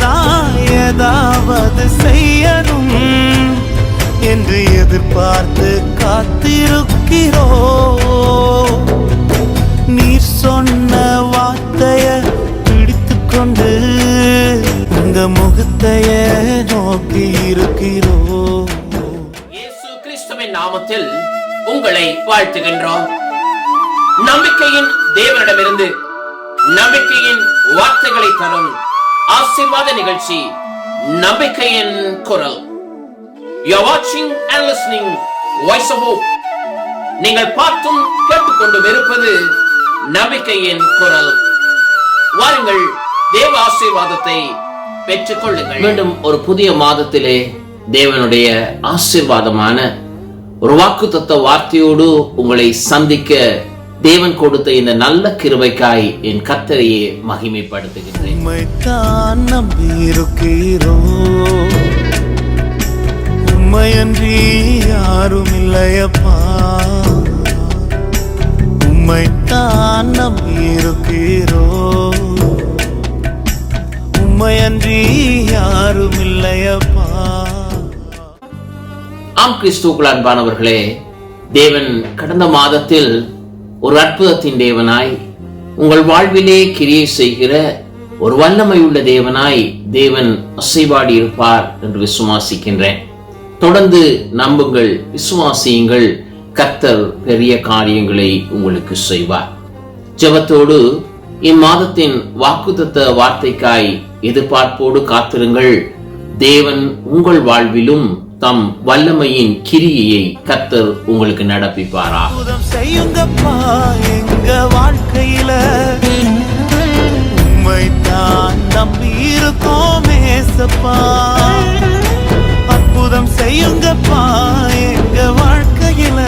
நீங்கதான் ஏதாவது செய்யணும் என்று எதிர்பார்த்து காத்திருக்கிறோ? நீர் சொன்ன வார்த்தைய பிடித்து கொண்டு இந்த முகத்தைய நோக்கி இருக்கிறோ? இயேசு கிறிஸ்துவின் நாமத்தில் உங்களை வாழ்த்துகின்றோம். நம்பிக்கையின் தேவனிடமிருந்து நம்பிக்கையின் வார்த்தைகளை தரும் ஆசீர்வாத நிகழ்ச்சி நம்பிக்கையின் குரல். யூ வாட்சிங் and listening voice of hope நீங்கள் பார்த்தும் கேட்டுக்கொண்டும் இருப்பது நம்பிக்கையின் குரல். வாருங்கள் தேவ ஆசீர்வாதத்தை பெற்றுக் கொள்ளுங்கள் மீண்டும் ஒரு புதிய மாதத்திலே தேவனுடைய ஆசீர்வாதமான ஒரு வாக்குத்தத்த வார்த்தையோடு உங்களை சந்திக்க தேவன் கொடுத்த இந்த நல்ல கிருபைக்காய் என் கத்தரையே நம்பியிருக்கிறோ. உம்மையன்றி யாரும் இல்லையப்பா உம்மைத்தான் நம்பியிருக்கிறோ. உம்மையன்றி யாரும் இல்லையப்பா ஆம் கிறிஸ்துக்குள் அன்பானவர்களே தேவன் கடந்த மாதத்தில் ஒரு அற்புதத்தின் தேவனாய் உங்கள் வாழ்விலே கிரியை செய்கிற ஒரு வல்லமை உள்ள தேவனாய் தேவன் அசைவாடி இருப்பார் என்று விசுவாசிக்கின்றேன். தொடர்ந்து நம்புங்கள் விசுவாசியுங்கள் கர்த்தர் பெரிய காரியங்களை உங்களுக்கு செய்வார். ஜெபத்தோடு இம்மாதத்தின் வாக்குத்தத்த வார்த்தைக்காய் எதிர்பார்ப்போடு காத்திருங்கள். தேவன் உங்கள் வாழ்விலும் தம் வல்லமையின் கிரியையை கர்த்தர் உங்களுக்கு நடப்பிப்பாரா? அற்புதம் செய்யுங்கப்பா எங்க வாழ்க்கையில. உம்மைத்தான் நம்பி இருக்கோம் ஏசப்பா. அற்புதம் செய்யுங்கப்பா எங்க வாழ்க்கையில.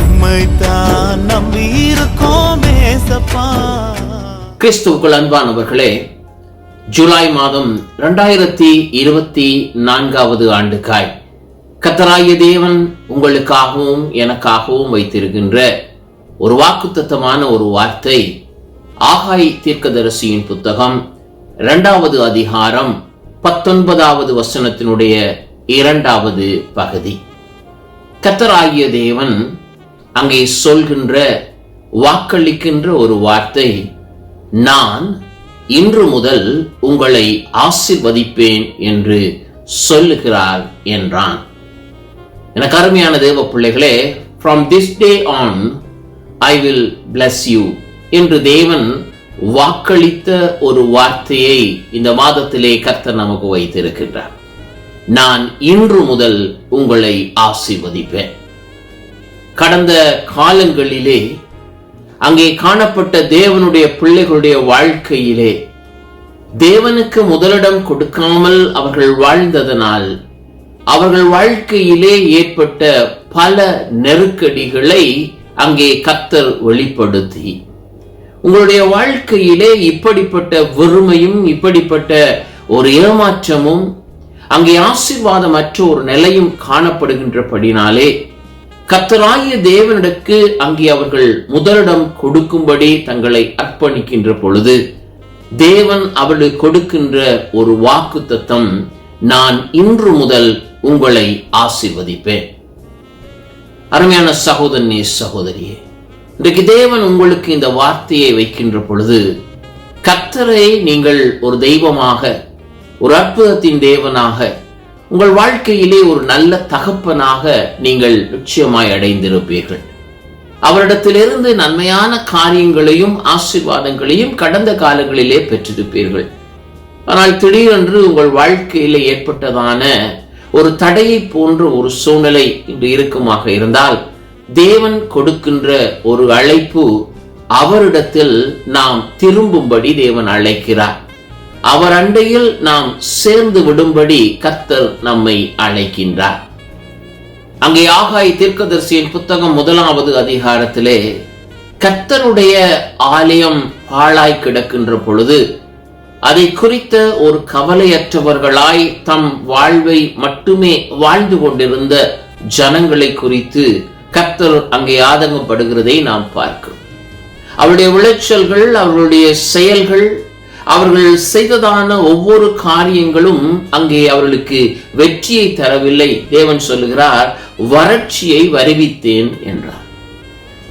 உம்மைத்தான் நம்பி இருக்கோம் ஏசப்பா. கிறிஸ்துவுக்குள் அன்பானவர்களே ஜூலை மாதம் இரண்டாயிரத்தி இருபத்தி நான்காவது ஆண்டுக்காய். கத்தராய தேவன் உங்களுக்காகவும் எனக்காகவும் வைத்திருக்கின்ற ஒரு வாக்குத்தத்தமான ஒரு வார்த்தை ஆகாய் தீர்க்கதரிசியின் புத்தகம் இரண்டாவது அதிகாரம் பத்தொன்பதாவது வசனத்தினுடைய இரண்டாவது பகுதி. கத்தராகிய தேவன் அங்கே சொல்கின்ற வாக்களிக்கின்ற ஒரு வார்த்தை நான் இன்று முதல் உங்களை ஆசிர்வதிப்பேன் என்று சொல்லுகிறார் என்றான். எனக்கு அருமையான தேவ பிள்ளைகளே from this day on I will bless you என்று தேவன் வாக்களித்த ஒரு வார்த்தையை இந்த மாதத்திலே கர்த்தர் நமக்கு வைத்திருக்கின்றார். நான் இன்று முதல் உங்களை ஆசிர்வதிப்பேன். கடந்த காலங்களிலே அங்கே காணப்பட்ட தேவனுடைய பிள்ளைகளுடைய வாழ்க்கையிலே. தேவனுக்கு முதலிடம் கொடுக்காமல் அவர்கள் வாழ்ந்ததனால் அவர்கள் வாழ்க்கையிலே ஏற்பட்ட பல நெருக்கடிகளை அங்கே கத்தர் வெளிப்படுத்தி. உங்களுடைய வாழ்க்கையிலே இப்படிப்பட்ட வெறுமையும் இப்படிப்பட்ட ஒரு ஏமாற்றமும் அங்கே ஆசீர்வாதமற்ற ஒரு நிலையும் காணப்படுகின்றபடினாலே கத்தராகிய தேவனிடக்கு அங்கே அவர்கள் முதலிடம் கொடுக்கும்படி தங்களை அர்ப்பணிக்கின்ற பொழுது தேவன் அவளுக்கு கொடுக்கின்ற ஒரு வாக்கு தத்தம் நான் இன்று முதல் உங்களை ஆசீர்வதிப்பேன். அருமையான சகோதரனே சகோதரியே இன்றைக்கு தேவன் உங்களுக்கு இந்த வார்த்தையை வைக்கின்ற பொழுது கத்தரை நீங்கள் ஒரு தெய்வமாக ஒரு அற்புதத்தின் தேவனாக உங்கள் வாழ்க்கையிலே ஒரு நல்ல தகப்பனாக நீங்கள் நிச்சயமாய் அடைந்திருப்பீர்கள். அவரிடத்திலிருந்து நன்மையான காரியங்களையும் ஆசீர்வாதங்களையும் கடந்த காலங்களிலே பெற்றிருப்பீர்கள். ஆனால் திடீரென்று உங்கள் வாழ்க்கையில ஏற்பட்டதான ஒரு தடையை போன்ற ஒரு சூழ்நிலை இன்று இருக்குமாக இருந்தால் தேவன் கொடுக்கின்ற ஒரு அழைப்பு அவரிடத்தில் நாம் திரும்பும்படி தேவன் அழைக்கிறார். அவர் அண்டையில் நாம் சேர்ந்து விடும்படி கர்த்தர் நம்மை அழைக்கின்றார். அங்கே ஆகாய் தீர்க்கதரிசியின் புத்தகம் முதலாவது அதிகாரத்திலே கத்தனுடைய ஆலயம் பாழாய் கிடக்கின்ற பொழுது அதை குறித்த ஒரு கவலையற்றவர்களாய் தம் வாழ்வை மட்டுமே வாழ்ந்து கொண்டிருந்த ஜனங்களை குறித்து கர்த்தர் அங்கே ஆதங்கப்படுகிறதை நாம் பார்க்கிறோம். அவருடைய விளைச்சல்கள் அவர்களுடைய செயல்கள் அவர்கள் செய்ததான ஒவ்வொரு காரியங்களும் அங்கே அவர்களுக்கு வெற்றியை தரவில்லை. தேவன் சொல்லுகிறார் வறட்சியை வருவித்தேன் என்றார்.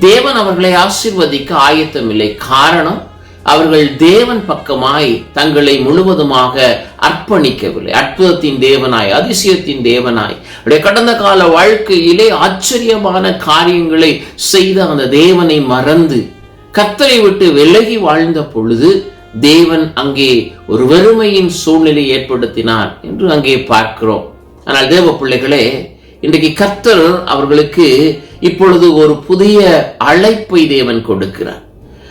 தேவன் அவர்களை ஆசிர்வதிக்க ஆயத்தமில்லை. காரணம் அவர்கள் தேவன் பக்கமாய் தங்களை முழுவதுமாக அர்ப்பணிக்கவில்லை. அற்புதத்தின் தேவனாய் அதிசயத்தின் தேவனாய். கடந்த கால வாழ்க்கையிலே ஆச்சரியமான காரியங்களை செய்த அந்த தேவனை மறந்து கத்தரை விட்டு விலகி வாழ்ந்த பொழுது தேவன் அங்கே ஒரு வறுமையின் சூழ்நிலை ஏற்படுத்தினார் என்று அங்கே பார்க்கிறோம். ஆனால் தேவ பிள்ளைகளே இன்றைக்கு கர்த்தர் அவர்களுக்கு இப்பொழுது ஒரு புதிய அழைப்பை தேவன் கொடுக்கிறார்.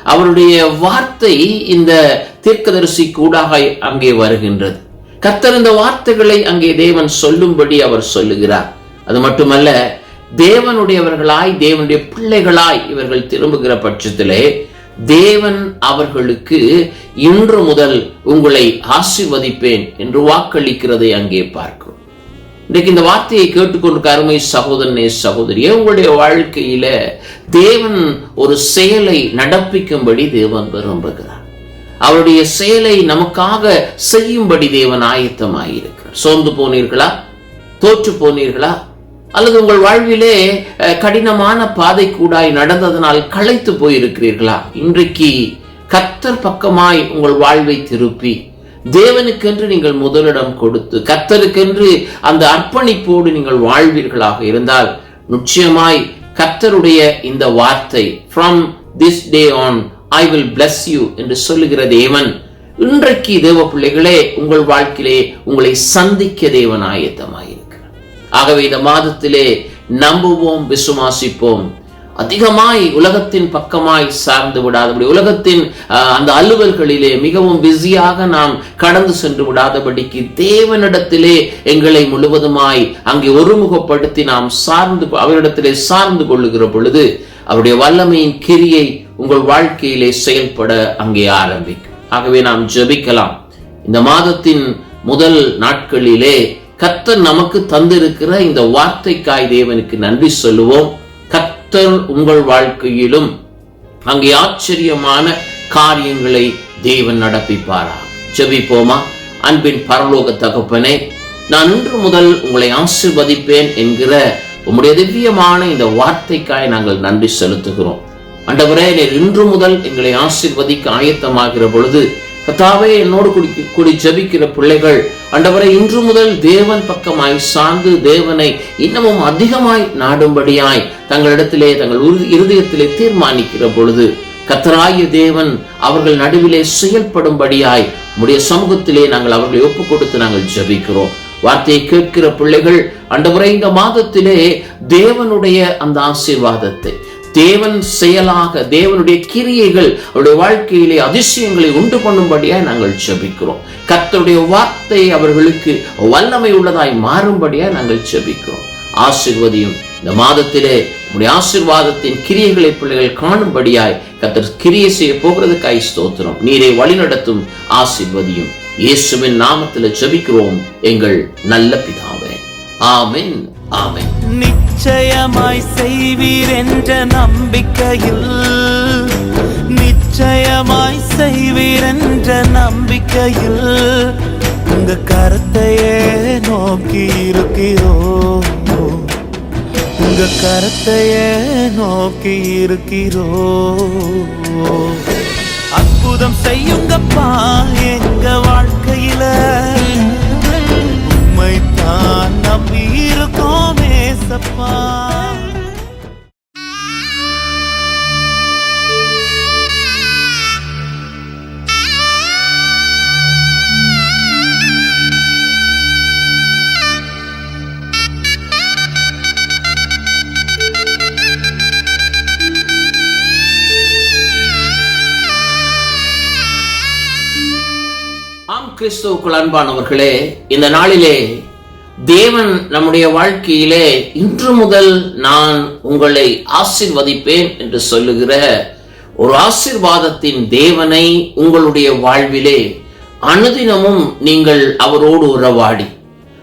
அவருடைய வார்த்தை இந்த தீர்க்கதரிசி கூடாக அங்கே வருகின்றது. கர்த்தர் இந்த வார்த்தைகளை அங்கே தேவன் சொல்லும்படி அவர் சொல்லுகிறார். அது மட்டுமல்ல தேவனுடையவர்களாய் தேவனுடைய பிள்ளைகளாய் இவர்கள் திரும்புகிற பட்சத்திலே தேவன் அவர்களுக்கு இன்று முதல் உங்களை ஆசிர்வதிப்பேன் என்று வாக்களிக்கிறதை அங்கே பார்க்கிறோம். இன்றைக்கு இந்த வார்த்தையை கேட்டுக்கொண்டு அருமை சகோதரனே சகோதரியே உங்களுடைய வாழ்க்கையில தேவன் ஒரு செயலை நடப்பிக்கும்படி தேவன் விரும்புகிறார். அவருடைய செயலை நமக்காக செய்யும்படி தேவன் ஆயத்தமாயிருக்கிறார். சோர்ந்து போனீர்களா? தோற்று போனீர்களா? அல்லது உங்கள் வாழ்விலே கடினமான பாதை கூடாய் நடந்ததனால் களைத்து போயிருக்கிறீர்களா? இன்றைக்கு கத்தர் பக்கமாய் உங்கள் வாழ்வை திருப்பி தேவனுக்கென்று நீங்கள் முதலிடம் கொடுத்து கத்தருக்கென்று அந்த அர்ப்பணிப்போடு நீங்கள் வாழ்வீர்களாக இருந்தால் நிச்சயமாய் கத்தருடைய இந்த வார்த்தை from this day on I will bless you என்று சொல்லுகிற தேவன் இன்றைக்கு தேவ பிள்ளைகளே உங்கள் வாழ்க்கையிலே உங்களை சந்திக்க தேவன் ஆயத்தமாய் ஆகவே இந்த மாதத்திலே நம்புவோம் விசுவாசிப்போம். அதிகமாய் உலகத்தின் பக்கமாய் சார்ந்து விடாதபடி உலகத்தின் அந்த அலுவல்களிலே மிகவும் பிஸியாக நாம் கடந்து சென்று விடாதபடிக்கு தேவனிடத்திலே எங்களை முழுவதுமாய் அங்கே ஒருமுகப்படுத்தி நாம் சார்ந்து அவரிடத்திலே சார்ந்து கொள்ளுகிற பொழுது அவருடைய வல்லமையின் கிரியை உங்கள் வாழ்க்கையிலே செயல்பட அங்கே ஆரம்பிக்கும். ஆகவே நாம் ஜெபிக்கலாம். இந்த மாதத்தின் முதல் நாட்களிலே கத்தர் நமக்கு தந்திருக்கிற இந்த வார்த்தைக்காய் தேவனுக்கு நன்றி சொல்லுவோம். கத்தர் உங்கள் வாழ்க்கையிலும் அங்கே ஆச்சரியமான காரியங்களை தேவன் நடப்பிப்பாரா? ஜெபிப்போமா? அன்பின் பரலோக தகப்பனே நான் இன்று முதல் உங்களை ஆசிர்வதிப்பேன் என்கிற உம்முடைய திவ்யமான இந்த வார்த்தைக்காய் நாங்கள் நன்றி செலுத்துகிறோம். அண்டவரே நீர் இன்று முதல் எங்களை ஆசிர்வதிக்க ஆயத்தமாகிற பொழுது கத்தாவே என்னோடு குடி கூடி ஜபிக்கிற பிள்ளைகள் அண்டவரை இன்று முதல் தேவன் பக்கமாய் சார்ந்து தேவனை இன்னமும் அதிகமாய் நாடும்படியாய் தங்களிடத்திலே தங்கள் உறுதி- இருதயத்திலே தீர்மானிக்கிற பொழுது கத்தராய தேவன் அவர்கள் நடுவிலே செயல்படும்படியாய் உம்முடைய சமூகத்திலே நாங்கள் அவர்களை ஒப்பு கொடுத்து நாங்கள் ஜபிக்கிறோம். வார்த்தையை கேட்கிற பிள்ளைகள் அண்டவரை இந்த மாதத்திலே தேவனுடைய அந்த ஆசீர்வாதத்தை தேவன் செயலாக தேவனுடைய கிரியைகள் அவருடைய வாழ்க்கையிலே அதிசயங்களை உண்டு பண்ணும்படியாய் நாங்கள் செபிக்கிறோம் கத்தருடைய வார்த்தை அவர்களுக்கு வல்லமை உள்ளதாய் மாறும்படியாய் நாங்கள் செபிக்கிறோம் ஆசிர்வதியும். இந்த மாதத்திலே உடைய ஆசிர்வாதத்தின் கிரியைகளை பிள்ளைகள் காணும்படியாய் கத்தர் கிரியை செய்ய போகிறதுக்காய் ஸ்தோத்திரம். நீரை வழிநடத்தும் ஆசிர்வதியும். இயேசுவின் நாமத்தில் செபிக்கிறோம் எங்கள் நல்ல பிதாவே. ஆமென். ஆமென். நிச்சயமாய் செய்வீர் என்ற நம்பிக்கையில் நிச்சயமாய் செய்வீர் என்ற நம்பிக்கையில் உங்க கருத்தையே நோக்கி இருக்கிறோ உங்க கருத்தையே நோக்கி இருக்கிறோ அற்புதம் செய்யுங்கப்பா எங்க வாழ்க்கையில. உண்மைத்தான் நம்பி ஏசப்பா. ஆம் கிறிஸ்துவுக்குள் அன்பானவர்களே இந்த நாளிலே தேவன் நம்முடைய வாழ்க்கையிலே இன்று முதல் நான் உங்களை ஆசிர்வதிப்பேன் என்று சொல்லுகிற ஒரு ஆசிர்வாதத்தின் தேவனை உங்களுடைய வாழ்விலே அனுதினமும் நீங்கள் அவரோடு உறவாடி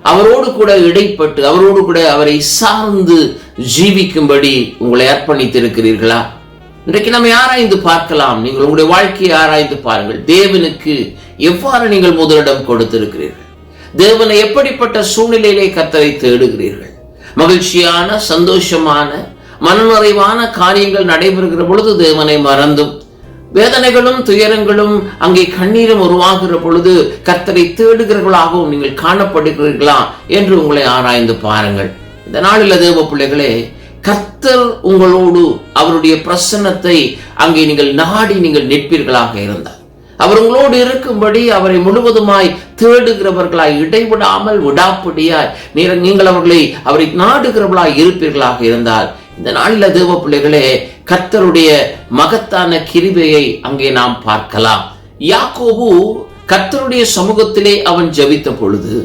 அவரோடு கூட இடைப்பட்டு அவரோடு கூட அவரை சார்ந்து ஜீவிக்கும்படி உங்களை அர்ப்பணித்திருக்கிறீர்களா? இன்றைக்கு நம்ம ஆராய்ந்து பார்க்கலாம். நீங்கள் உங்களுடைய வாழ்க்கையை ஆராய்ந்து பாருங்கள். தேவனுக்கு எவ்வாறு நீங்கள் முதலிடம் கொடுத்திருக்கிறீர்கள்? தேவனை எப்படிப்பட்ட சூழ்நிலையிலே கத்தரை தேடுகிறீர்கள்? மகிழ்ச்சியான சந்தோஷமான மனநிறைவான காரியங்கள் நடைபெறுகிற பொழுது தேவனை மறந்தும் வேதனைகளும் துயரங்களும் அங்கே கண்ணீரும் உருவாகிற பொழுது கத்தரை தேடுகிறவர்களாகவும் நீங்கள் காணப்படுகிறீர்களா என்று உங்களை ஆராய்ந்து பாருங்கள். இந்த நாளில் தேவ பிள்ளைகளே கர்த்தர் உங்களோடு அவருடைய பிரசன்னத்தை அங்கே நீங்கள் நாடி நீங்கள் நிற்பீர்களாக இருந்தார். அவர் உங்களோடு இருக்கும்படி அவரை முழுவதுமாய் தேடுகிறவர்களாய் இடைவிடாமல் விடாப்பிடியாய் நீங்கள் அவர்களை அவரை நாடுகிறவர்களாய் இருப்பீர்களாக இருந்தால் இந்த நாளில் தேவ பிள்ளைகளே கர்த்தருடைய மகத்தான கிருபையை அங்கே நாம் பார்க்கலாம். யாக்கோபு கர்த்தருடைய சமூகத்திலே அவன் ஜபித்த பொழுது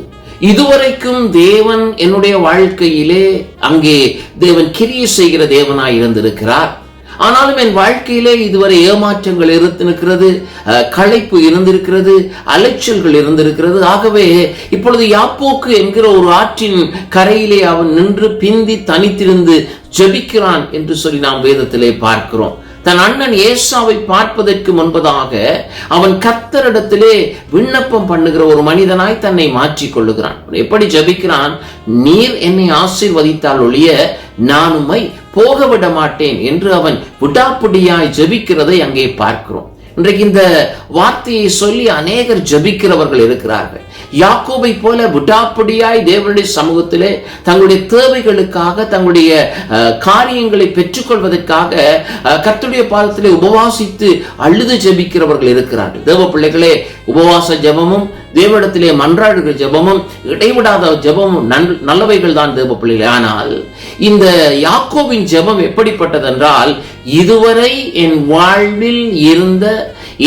இதுவரைக்கும் தேவன் என்னுடைய வாழ்க்கையிலே அங்கே தேவன் கிரியை செய்கிற தேவனாய் இருந்திருக்கிறார். ஆனாலும் என் வாழ்க்கையிலே இதுவரை ஏமாற்றங்கள் இருந்திருக்கிறது களைப்பு இருந்திருக்கிறது அலைச்சல்கள் இருந்திருக்கிறது. ஆகவே இப்பொழுது யாப்போக்கு என்கிற ஒரு ஆற்றின் கரையிலே அவன் நின்று பிந்தி தனித்திருந்து ஜெபிக்கிறான் என்று சொல்லி நாம் வேதத்திலே பார்க்கிறோம். தன் அண்ணன் ஏசாவை பார்ப்பதற்கு முன்பதாக அவன் கத்தரிடத்திலே விண்ணப்பம் பண்ணுகிற ஒரு மனிதனாய் தன்னை மாற்றிக் கொள்ளுகிறான் எப்படி ஜெபிக்கிறான்? நீர் என்னை ஆசீர்வதித்தால் ஒழிய நான் உம்மை போக விட மாட்டேன் என்று அவன் விடாப்பிடியாய் ஜெபிக்கிறதை அங்கே பார்க்கிறோம். இன்றைக்கு இந்த வார்த்தையை சொல்லி அநேகர் ஜெபிக்கிறவர்கள் இருக்கிறார்கள். யாக்கோபை போல விடாப்பிடியாய் தேவனுடைய சமூகத்திலே தங்களுடைய தேவைகளுக்காக தங்களுடைய அஹ், காரியங்களை பெற்றுக்கொள்வதற்காக அஹ், பாதத்திலே உபவாசித்து அழுது ஜெபிக்கிறவர்கள் இருக்கிறார்கள். தேவ பிள்ளைகளே உபவாச ஜெபமும் தேவடத்திலே மன்றாடுகிற ஜெபமும் இடைவிடாத ஜெபமும் நல்லவைகள் தான் தேவ பிள்ளைகளே. ஆனால் இந்த யாக்கோவின் ஜெபம் எப்படிப்பட்டதென்றால் இதுவரை என் வாழ்வில் இருந்த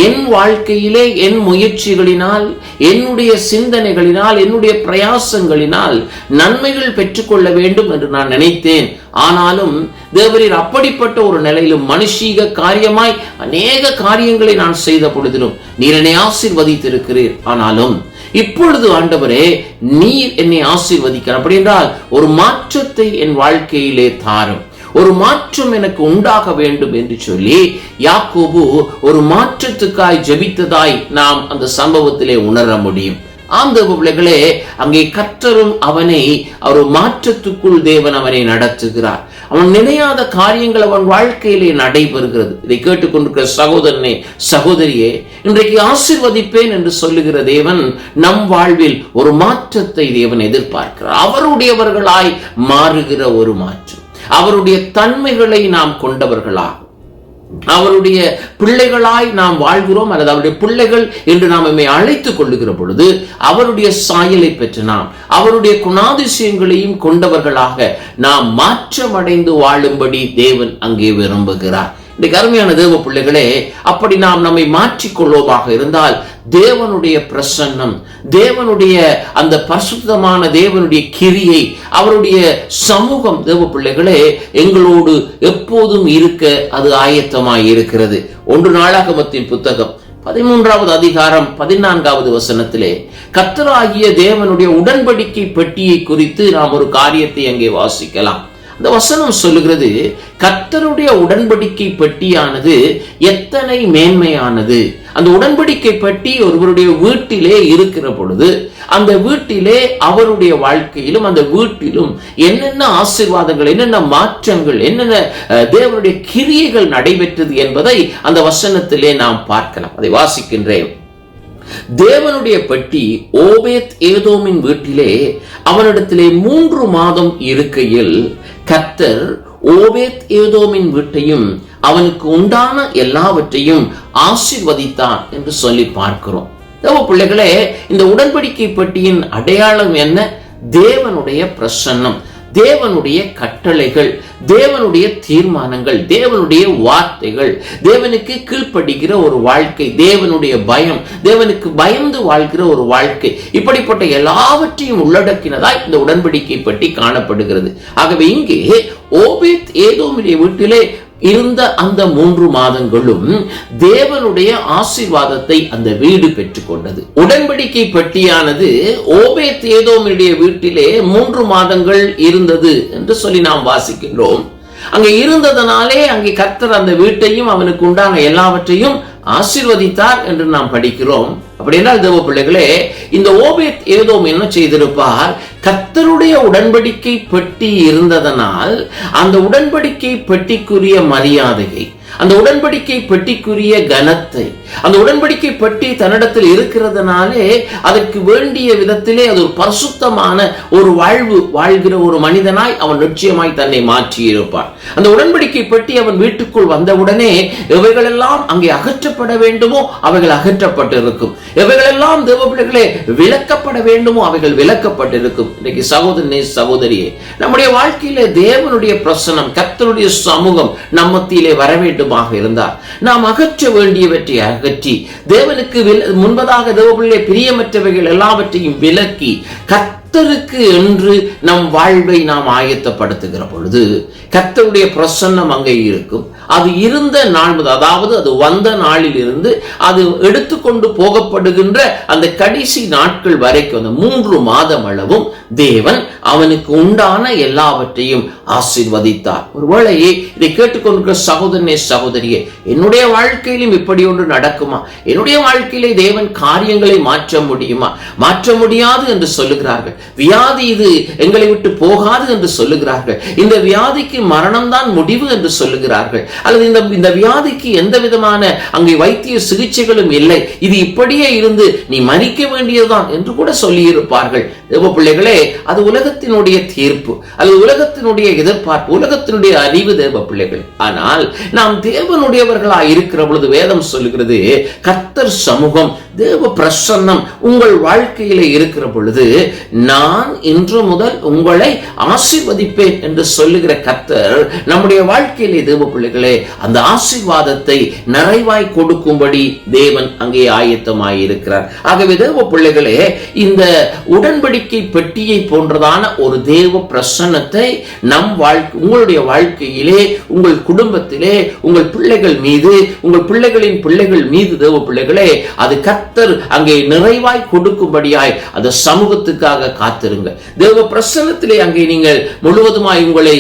என் வாழ்க்கையிலே என் முயற்சிகளினால் என்னுடைய சிந்தனைகளினால் என்னுடைய பிரயாசங்களினால் நன்மைகள் பெற்றுக்கொள்ள வேண்டும் என்று நான் நினைத்தேன். ஆனாலும் தேவரீர் அப்படிப்பட்ட ஒரு நிலையிலும் மனுஷீக காரியமாய் அநேக காரியங்களை நான் செய்த பொழுதிலும் நீர் என்னை ஆசீர்வதித்திருக்கிறீர். ஆனாலும் இப்பொழுது ஆண்டவரே நீர் என்னை ஆசீர்வதிக்க அப்படி என்றால் ஒரு மாற்றத்தை என் வாழ்க்கையிலே தாரும். ஒரு மாற்றம் எனக்கு உண்டாக வேண்டும் என்று சொல்லி யாக்கோபு ஒரு மாற்றத்துக்காய் ஜபித்ததாய் நாம் அந்த சம்பவத்திலே உணர முடியும். ஆம் பிள்ளைகளே அங்கே கர்த்தரும் அவனை அவர் மாற்றத்துக்குள் தேவன் அவனை நடத்துகிறார். அவன் நினையாத காரியங்கள் அவன் வாழ்க்கையிலே நடைபெறுகிறது. இதை கேட்டுக்கொண்டிருக்கிற சகோதரனே சகோதரியே இன்றைக்கு ஆசிர்வதிப்பேன் என்று சொல்லுகிற தேவன் நம் வாழ்வில் ஒரு மாற்றத்தை தேவன் எதிர்பார்க்கிறார். அவருடையவர்களாய் மாறுகிற ஒரு மாற்றம். அவருடைய தன்மைகளை நாம் கொண்டவர்களாக அவருடைய பிள்ளைகளாய் நாம் வாழ்கிறோம் அல்லது அவருடைய பிள்ளைகள் என்று நாம் நம்மை அழைத்துக் கொள்ளுகிற பொழுது அவருடைய சாயலை பெற்று நாம் அவருடைய குணாதிசயங்களையும் கொண்டவர்களாக நாம் மாற்றமடைந்து வாழும்படி தேவன் அங்கே விரும்புகிறார். இன்றைக்கு அருமையான தேவ பிள்ளைகளே அப்படி நாம் நம்மை மாற்றிக்கொள்வோமாக இருந்தால் தேவனுடைய பிரசன்னம் தேவனுடைய அந்த பரிசுத்தமான தேவனுடைய கிரியை அவருடைய சமூகம் தேவ பிள்ளைகளே எங்களோடு எப்போதும் இருக்க அது ஆயத்தமாய் இருக்கிறது. ஒன்று நாளாகமத்தின் புத்தகம் பதிமூன்றாவது அதிகாரம் பதினான்காவது வசனத்திலே கத்தராகிய தேவனுடைய உடன்படிக்கை பெட்டியை குறித்து நாம் ஒரு காரியத்தை அங்கே வாசிக்கலாம். அந்த வசனம் சொல்லுகிறது கர்த்தருடைய உடன்படிக்கை பெட்டியானது எத்தனை மேன்மையானது. அந்த உடன்படிக்கை பெட்டி ஒருவருடைய வீட்டிலே இருக்கிற பொழுது அந்த வீட்டிலே அவருடைய வாழ்க்கையிலும் அந்த வீட்டிலும் என்னென்ன ஆசீர்வாதங்கள் என்னென்ன மாற்றங்கள் என்னென்ன அஹ், தேவனுடைய கிரியைகள் நடைபெற்றது என்பதை அந்த வசனத்திலே நாம் பார்க்கலாம். அதை வாசிக்கின்றேன். தேவனுடைய பெட்டி ஓபேத் ஏதோமின் வீட்டிலே அவனிடத்திலே மூன்று மாதம் இருக்கையில் கர்த்தர் ஓபேத் ஏதோமின் வீட்டையும் அவனுக்கு உண்டான எல்லாவற்றையும் ஆசிர்வதித்தான் என்று சொல்லி பார்க்கிறோம். தேவ பிள்ளைகளே இந்த உடன்படிக்கை பட்டியின் அடையாளம் என்ன? தேவனுடைய பிரசன்னம். தேவனுடைய கட்டளைகள் தேவனுடைய தீர்மானங்கள் தேவனுடைய வார்த்தைகள் தேவனுக்கு கீழ்ப்படுகிற ஒரு வாழ்க்கை தேவனுடைய பயம் தேவனுக்கு பயந்து வாழ்கிற ஒரு வாழ்க்கை இப்படிப்பட்ட எல்லாவற்றையும் உள்ளடக்கினதாய் இந்த உடன்படிக்கை பற்றி காணப்படுகிறது. ஆகவே இங்கே ஓபேத் ஏதோமிலே வீட்டிலே இருந்த அந்த மூன்று மாதங்களும் தேவனுடைய ஆசீர்வாதத்தை அந்த வீடு பெற்றுக்கொண்டது. உடன்படிக்கை பெட்டியானது ஓபே ஏதோமுடைய வீட்டிலே மூன்று மாதங்கள் இருந்தது என்று சொல்லி நாம் வாசிக்கின்றோம். அங்கே இருந்ததனாலே அங்கே கர்த்தர் அந்த வீட்டையும் அவனுக்கு உண்டான எல்லாவற்றையும் ஆசீர்வதித்தார் என்று நாம் படிக்கிறோம். அப்படி தேவ பிள்ளைகளே இந்த ஓபியத் ஏதோம் என்ன செய்திருப்பார். கத்தருடைய உடன்படிக்கை பெட்டி இருந்ததனால் அந்த உடன்படிக்கை பெட்டிக்குரிய மரியாதையை அந்த உடன்படிக்கை பெட்டிக்குரிய கனத்தை அந்த உடன்படிக்கை பெட்டி தன்னிடத்தில் இருக்கிறதுனாலே அதற்கு வேண்டிய விதத்திலே அது ஒரு பரிசுத்தமான ஒரு வாழ்வு வாழ்கிற ஒரு மனிதனாய் அவன் நிச்சயமாய் தன்னை மாற்றி இருப்பான் அந்த உடன்படிக்கை பெட்டி அவன் வீட்டுக்குள் வந்தவுடனே எவைகளெல்லாம் அங்கே அகற்றப்பட வேண்டுமோ அவைகள் அகற்றப்பட்டிருக்கும். எவைகளெல்லாம் தேவ பிள்ளைகளே விளக்கப்பட வேண்டுமோ அவைகள் விளக்கப்பட்டிருக்கும் இன்னைக்கு சகோதரனே சகோதரியே நம்முடைய வாழ்க்கையிலே தேவனுடைய பிரசனம் கத்தனுடைய சமூகம் நம்மத்திலே வர வேண்டும் வேண்டுமாக இருந்தால் நாம் அகற்ற வேண்டியவற்றை அகற்றி தேவனுக்கு முன்பதாக தேவபிள்ளை பிரியமற்றவைகள் எல்லாவற்றையும் விலக்கி கர்த்தருக்கு என்று நம் வாழ்வை நாம் ஆயத்தப்படுத்துகிற பொழுது கர்த்தருடைய பிரசன்னம் அங்கே இருக்கும். அது இருந்த நாள் முதல் அதாவது அது வந்த நாளில் இருந்து அது எடுத்துக்கொண்டு போகப்படுகின்ற அந்த கடைசி நாட்கள் வரைக்கும் அந்த மூன்று மாதம் அளவும் தேவன் அவனுக்கு உண்டான எல்லாவற்றையும் ஆசீர்வதித்தார். ஒருவேளை இதை கேட்டுக்கொண்டிருக்கிற சகோதரனே சகோதரியே என்னுடைய வாழ்க்கையிலும் இப்படி ஒன்று நடக்குமா? என்னுடைய வாழ்க்கையிலே தேவன் காரியங்களை மாற்ற முடியுமா? மாற்ற முடியாது என்று சொல்லுகிறார்கள். வியாதி இது எங்களை விட்டு போகாது என்று சொல்லுகிறார்கள். இந்த வியாதிக்கு மரணம்தான் முடிவு என்று சொல்லுகிறார்கள். அல்லது இந்த இந்த வியாதிக்கு எந்த விதமான அங்கே வைத்திய சிகிச்சைகளும் இல்லை. இது இப்படியே இருந்து நீ மறிக்க வேண்டியதுதான் என்று கூட சொல்லியிருப்பார்கள். தேவ பிள்ளைகளே அது உலகத்தினுடைய தீர்ப்பு. அல்லது உலகத்தினுடைய எதிர்பார்ப்பு உலகத்தினுடைய அறிவு தேவ பிள்ளைகள். ஆனால் நாம் தேவனுடையவர்களாக இருக்கிற பொழுது வேதம் சொல்கிறது கர்த்தர் சமூகம் தேவ பிரசன்னம் உங்கள் வாழ்க்கையில இருக்கிற பொழுது நான் இன்று முதல் உங்களை ஆசிர்வதிப்பேன் என்று சொல்லுகிற கத்தர் நம்முடைய வாழ்க்கையிலே தேவ பிள்ளைகளே அந்த ஆசீர்வாதத்தை நிறைவாய் கொடுக்கும்படி தேவன் அங்கே ஆயத்தமாய் இருக்கிறார் ஆகவே தேவ பிள்ளைகளே இந்த உடன்படிக்கை பெட்டியை போன்றதான ஒரு தேவ பிரசன்னத்தை நம் வாழ்க்கை உங்களுடைய வாழ்க்கையிலே உங்கள் குடும்பத்திலே உங்கள் பிள்ளைகள் மீது உங்கள் பிள்ளைகளின் பிள்ளைகள் மீது தேவ பிள்ளைகளே அது கர்த்தர் அங்கே நிறைவாய் கொடுக்கும்படியாய் அந்த சமூகத்துக்காக காத்திருங்க தேவ பிரசன்னத்திலே அங்கே நீங்கள் முழுவதுமாய் உங்களை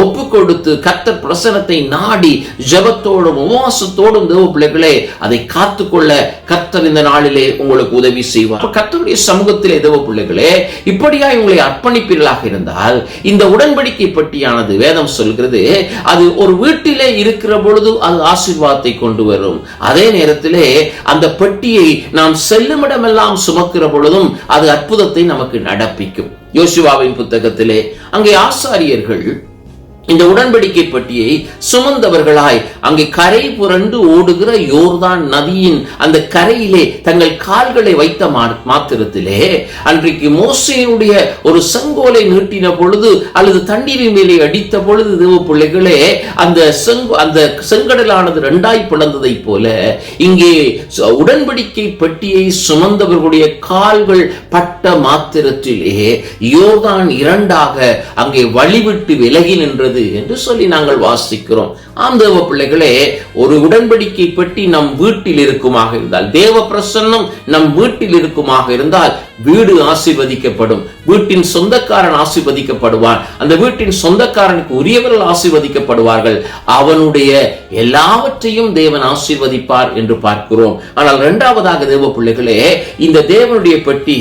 ஒப்பு கொடுத்து கர்த்தர் பிரசன்னத்தை நாடி ஜபத்தோடும் உபவாசத்தோடும் தேவ பிள்ளைகளே அதை காத்துக்கொள்ள கர்த்தர் இந்த நாளிலே உங்களுக்கு உதவி செய்வார். கர்த்தருடைய சமூகத்திலே தேவ பிள்ளைகளே இப்படியாய் உங்களை அர்ப்பணிப்பீர்களாக இருந்தால் இந்த உடன்படிக்கை பட்டியானது வேதம் சொல்கிறது அது ஒரு வீட்டிலே இருக்கிற பொழுது அது ஆசீர்வாதத்தை கொண்டு வரும். அதே நேரத்திலே அந்த பெட்டியை நாம் செல்லுமிடமெல்லாம் சுமக்கிற பொழுதும் அது அற்புதத்தை நமக்கு நடப்பிக்கும். யோசுவாவின் புத்தகத்திலே அங்கே ஆசாரியர்கள் இந்த உடன்படிக்கை பட்டியை சுமந்தவர்களாய் அங்கே கரை புரண்டு ஓடுகிற யோர்தான் நதியின் அந்த கரையிலே தங்கள் கால்களை வைத்த மா- மாத்திரத்திலே அன்றைக்கு மோசையினுடைய ஒரு செங்கோலை நீட்டின பொழுது அல்லது தண்ணீரின் மேலே அடித்த பொழுது தேவ பிள்ளைகளே அந்த செங்கு அந்த செங்கடலானது ரெண்டாய் பிளந்ததை போல இங்கே உடன்படிக்கை பட்டியை சுமந்தவர்களுடைய கால்கள் பட்ட மாத்திரத்திலே யோர்தான் இரண்டாக அங்கே வழிவிட்டு விலகி நின்றது. என்று சொல்லி நாங்கள் வாசிக்கிறோம். ஆம் தேவ பிள்ளைகளே ஒரு உடன்படிக்கை பெட்டி நம் வீட்டில் இருக்குமாக இருந்தால் தேவ பிரசன்னம் நம் வீட்டில் இருக்குமாக இருந்தால் வீடு ஆசிர்வதிக்கப்படும். வீட்டின் சொந்தக்காரன் ஆசிர்வதிக்கப்படுவான். அந்த வீட்டின் சொந்தக்காரனுக்கு உரியவர்கள் ஆசிர்வதிக்கப்படுவார்கள். அவனுடைய எல்லாவற்றையும் தேவன் ஆசீர்வதிப்பார் என்று பார்க்கிறோம். ஆனால் இரண்டாவதாக தேவ பிள்ளைகளே இந்த தேவனுடைய பெட்டி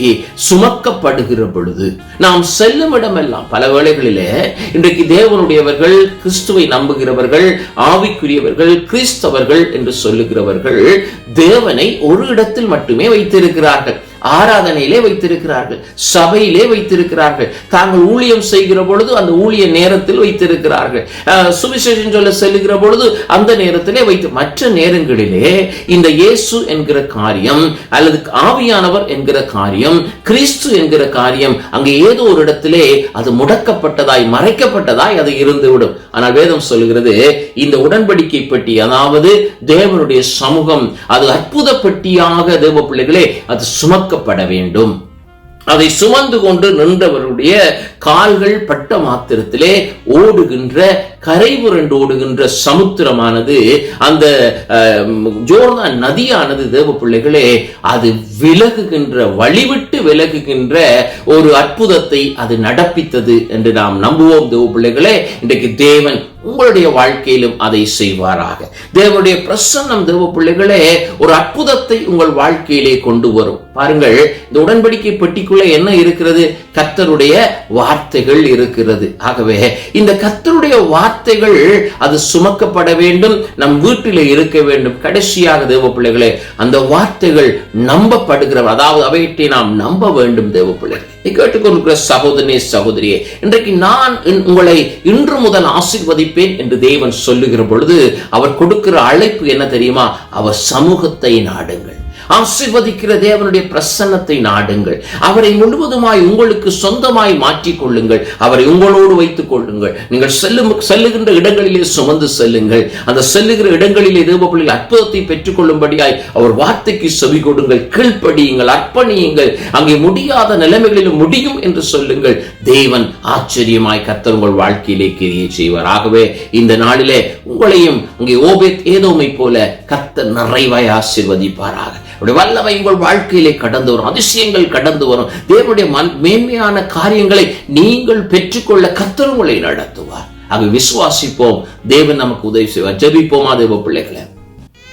சுமக்கப்படுகிற பொழுது நாம் செல்லும் இடமெல்லாம் பல வேளைகளிலே இன்றைக்கு தேவனுடையவர்கள் கிறிஸ்துவை நம்புகிறவர்கள் ஆவிக்குரியவர்கள் கிறிஸ்தவர்கள் என்று சொல்லுகிறவர்கள் தேவனை ஒரு இடத்தில் மட்டுமே வைத்திருக்கிறார்கள். ஆராதனையிலே வைத்திருக்கிறார்கள் சபையிலே வைத்திருக்கிறார்கள். தாங்கள் ஊழியம் செய்கிற பொழுது அந்த ஊழிய நேரத்தில் வைத்திருக்கிறார்கள். சுவிசேஷம் சொல்ல செல்லுகிற பொழுது அந்த நேரத்திலே வைத்து மற்ற நேரங்களிலே இந்த இயேசு என்கிற காரியம் அல்லது ஆவியானவர் என்கிற காரியம் கிறிஸ்து என்கிற காரியம் அங்கே ஏதோ ஒரு இடத்திலே அது முடக்கப்பட்டதாய் மறைக்கப்பட்டதாய் அது இருந்துவிடும். ஆனால் வேதம் சொல்கிறது இந்த உடன்படிக்கை பெட்டி அதாவது தேவனுடைய சமூகம் அது அற்புத பெட்டியாக தேவ பிள்ளைகளே அது சுமக்கப்பட வேண்டும். அதை சுமந்து கொண்டு நின்றவருடைய கால்கள் பட்ட மாத்திரத்திலே ஓடுகின்ற கரை புரண்டு ஓடுகின்ற சமுத்திரமானது அந்த அஹ், ஜோர்தான் நதியானது தேவ பிள்ளைகளே அது விலகுகின்ற வழிவிட்டு விலகுகின்ற ஒரு அற்புதத்தை அது நடப்பித்தது என்று நாம் நம்புவோம் தேவ பிள்ளைகளே இன்றைக்கு தேவன் உங்களுடைய வாழ்க்கையிலும் அதை செய்வாராக. தேவனுடைய பிரசன்னம் தேவ பிள்ளைகளே ஒரு அற்புதத்தை உங்கள் வாழ்க்கையிலே கொண்டு வரும். பாருங்கள் இந்த உடன்படிக்கை பெட்டிக்குள்ள என்ன இருக்கிறது? கர்த்தருடைய வார்த்தைகள் இருக்கிறது. ஆகவே இந்த கர்த்தருடைய வார்த்தைகள் அது சுமக்கப்பட வேண்டும் நம் வீட்டில் இருக்க வேண்டும். கடைசியாக தேவ பிள்ளைகளே அந்த வார்த்தைகள் நம்பப்படுகிற அதாவது அவையிட்டை நாம் நம்ப வேண்டும் தேவ பிள்ளைகளை கேட்டுக்கொண்டிருக்கிற சகோதரனே சகோதரியே இன்றைக்கு நான் உங்களை இன்று முதல் ஆசீர்வதிப்பேன் என்று தேவன் சொல்லுகிற பொழுது அவர் கொடுக்கிற அழைப்பு என்ன தெரியுமா? அவர் சமூகத்தை நாடுங்கள். ஆசிர்வதிக்கிற தேவனுடைய பிரசன்னத்தை நாடுங்கள். அவரை முழுவதுமாய் உங்களுக்கு சொந்தமாய் மாற்றிக் கொள்ளுங்கள் அவரை உங்களோடு வைத்துக் கொள்ளுங்கள். நீங்கள் செல்லும் செல்லுகின்ற இடங்களிலே சுமந்து செல்லுங்கள். அந்த செல்லுகிற இடங்களிலே தேவ அற்புதத்தை பெற்றுக் கொள்ளும்படியாய் அவர் வார்த்தைக்கு செவி கொடுங்கள். கீழ்ப்படியுங்கள் அர்ப்பணியுங்கள். அங்கே முடியாத நிலைமைகளிலும் முடியும் என்று சொல்லுங்கள். தேவன் ஆச்சரியமாய் கர்த்தர் உங்கள் வாழ்க்கையிலே கிரியை செய்வார். ஆகவே இந்த நாளிலே உங்களையும் அங்கே ஓபேத் ஏதோமை போல கத்த நிறைவாய் ஆசிர்வதிப்பாராக. அப்படி வல்லமை உங்கள் வாழ்க்கையிலே கடந்து வரும் அதிசயங்கள் கடந்து வரும். தேவனுடைய மேன்மையான காரியங்களை நீங்கள் பெற்றுக்கொள்ள கத்தர் உங்களை நடத்துவார். ஆக விசுவாசிப்போம். தேவன் நமக்கு உதவி செய்வார். ஜபிப்போமா தேவ பிள்ளைகளை.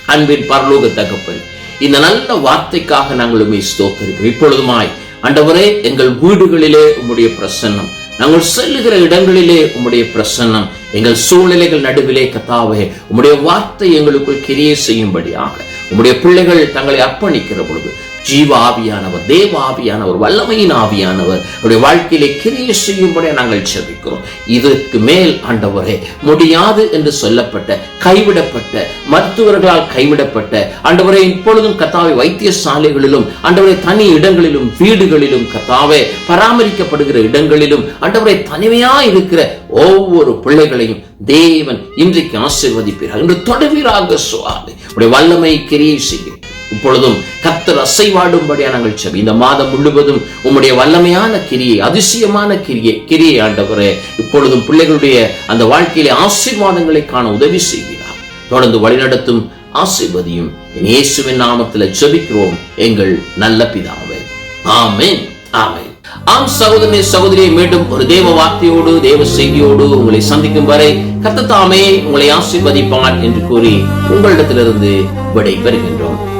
அன்பின் பரலோக தகப்பன் இந்த நல்ல வார்த்தைக்காக நாங்கள் உண்மை ஸ்தோத்திருக்கிறோம். இப்பொழுதுமாய் அண்டவரே எங்கள் வீடுகளிலே உம்முடைய பிரசன்னம் நாங்கள் செல்லுகிற இடங்களிலே உம்முடைய பிரசன்னம் எங்கள் சூழ்நிலைகள் நடுவிலே கத்தாவே உம்முடைய வார்த்தை எங்களுக்குள் கிரியை செய்யும்படியாக உம்முடைய பிள்ளைகள் தங்களை அர்ப்பணிக்கிற பொழுது ஜீவ ஆவியானவர் தேவ ஆவியானவர் வல்லமையின் ஆவியானவர் அவருடைய வாழ்க்கையிலே கிரியை செய்யும்படியாக நாங்கள் செபிக்கிறோம் இதற்கு மேல் ஆண்டவரே முடியாது என்று சொல்லப்பட்ட கைவிடப்பட்ட மருத்துவர்களால் கைவிடப்பட்ட ஆண்டவரே இப்பொழுதும் கத்தாவை வைத்தியசாலைகளிலும் ஆண்டவரை தனி இடங்களிலும் வீடுகளிலும் கத்தாவே பராமரிக்கப்படுகிற இடங்களிலும் ஆண்டவரை தனிமையா இருக்கிற ஒவ்வொரு பிள்ளைகளையும் தேவன் இன்றைக்கு ஆசிர்வதிப்பீர்கள் என்று தொடர்வீராக சுவாமி. உடைய வல்லமை கிரியை செய்ய இப்பொழுதும் கத்தர் அசைவாடும்படியா நாங்கள் செவி. இந்த மாதம் முழுவதும் உம்முடைய வல்லமையான கிரியை அதிசயமான கிரியை கிரியை ஆண்டவரே இப்பொழுதும் பிள்ளைகளுடைய அந்த வாழ்க்கையிலே ஆசீர்வாதங்களை காண உதவி செய்கிறார். தொடர்ந்து வழிநடத்தும் ஆசீர்வதியும் என் இயேசுவின் நாமத்தில் செபிக்கிறோம் எங்கள் நல்ல பிதாவே. ஆமேன். ஆமேன். ஆம் சகோதரனே சகோதரியை மீண்டும் ஒரு தேவ வார்த்தையோடு தேவ செய்தியோடு உங்களை சந்திக்கும் வரை கத்தத்தாமே உங்களை ஆசீர்வதிப்பான் என்று கூறி உங்களிடத்திலிருந்து விடை பெறுகின்றோம்